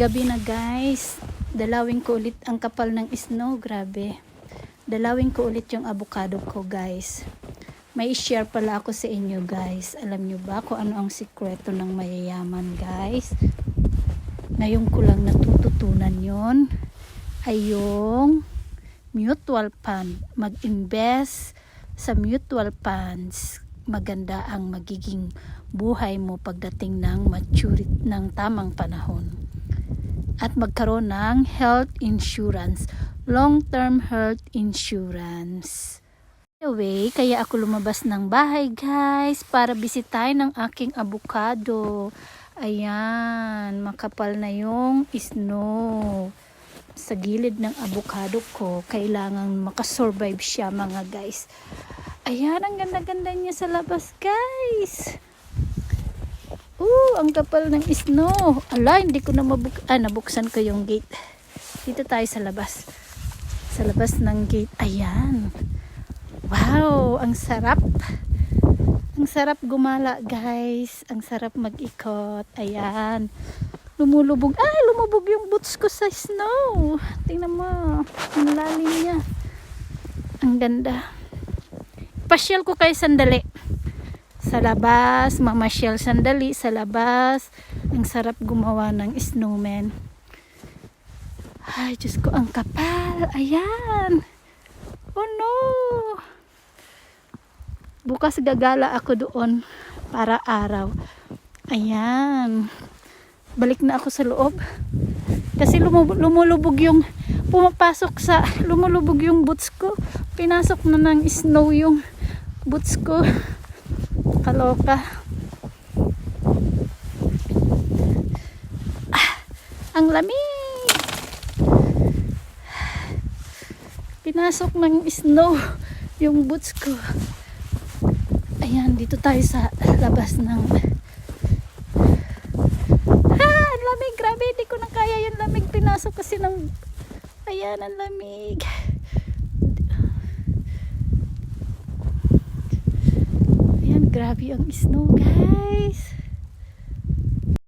Gabi na guys. Dalawin ko ulit ang kapal ng snow. Grabe. Dalawin ko ulit yung avocado ko guys. May share pala ako sa inyo guys. Alam nyo ba kung ano ang sikreto ng mayayaman guys? Ngayon ko lang natututunan yon ay yung mutual fund. Mag-invest sa mutual funds. Maganda ang magiging buhay mo pagdating ng maturity ng tamang panahon. At magkaroon ng health insurance. Long-term health insurance. Anyway, kaya ako lumabas ng bahay guys para bisitahin ang aking avocado. Ayan, makapal na yung snow. Sa gilid ng avocado ko, kailangan makasurvive siya mga guys. Ayan, ang ganda-ganda niya sa labas guys. Ang kapal ng snow. Ala, hindi ko na mabuk... Ah, nabuksan ko yung gate. Dito tayo sa labas. Sa labas ng gate. Ayan. Wow, ang sarap. Ang sarap gumala, guys. Ang sarap mag-ikot. Ayan. Lumulubog. Ay, lumubog yung boots ko sa snow. Tingnan mo. Ang lalim niya. Ang ganda. Pasyal ko kay sandali. Sa labas, mamasyal sandali sa labas. Ang sarap gumawa ng snowman. Ay, Diyos ko, ang kapal. Ayan. Oh no. Bukas gagala ako doon para araw. Ayan. Balik na ako sa loob. Kasi lumulubog yung pumapasok sa lumulubog yung boots ko. Pinasok na ng snow yung boots ko. Kaloka. Ah, ang lamig. Pinasok ng snow yung boots ko. Ayan, dito tayo sa labas ng... Ha! Ang lamig! Grabe, hindi ko na kaya yung lamig. Pinasok kasi ng... Ayan, ang lamig. Ayan, grabe ang snow, guys.